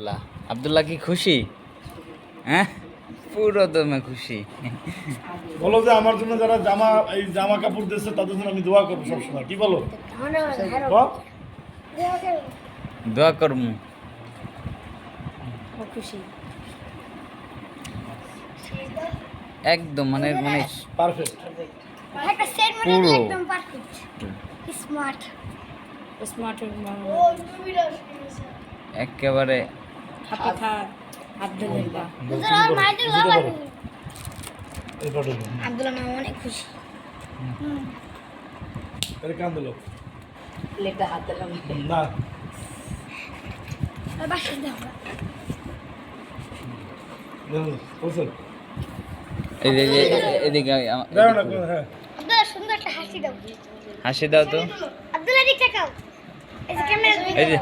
আবদুল্লাহ আবদুল্লাহ কি খুশি? হ্যাঁ? পুরো দমে খুশি। বলো যে আমার জন্য যারা জামা এই জামা কাপড় দিচ্ছে তাদের জন্য আমি দোয়া করব সবসময়। কি বলো। দোয়া করমু। খুশি। একদম মানে মানে পারফেক্ট। পুরো। স্মার্ট স্মার্ট একেবারে হাতে খা আর ফটো আব্দুল্লাহ মামা অনেক খুশি। এটা কান দিল। হাতে না। বাসা দাও হ্যাঁ। হাসি দাও। তো। আব্দুল্লাহ এই যে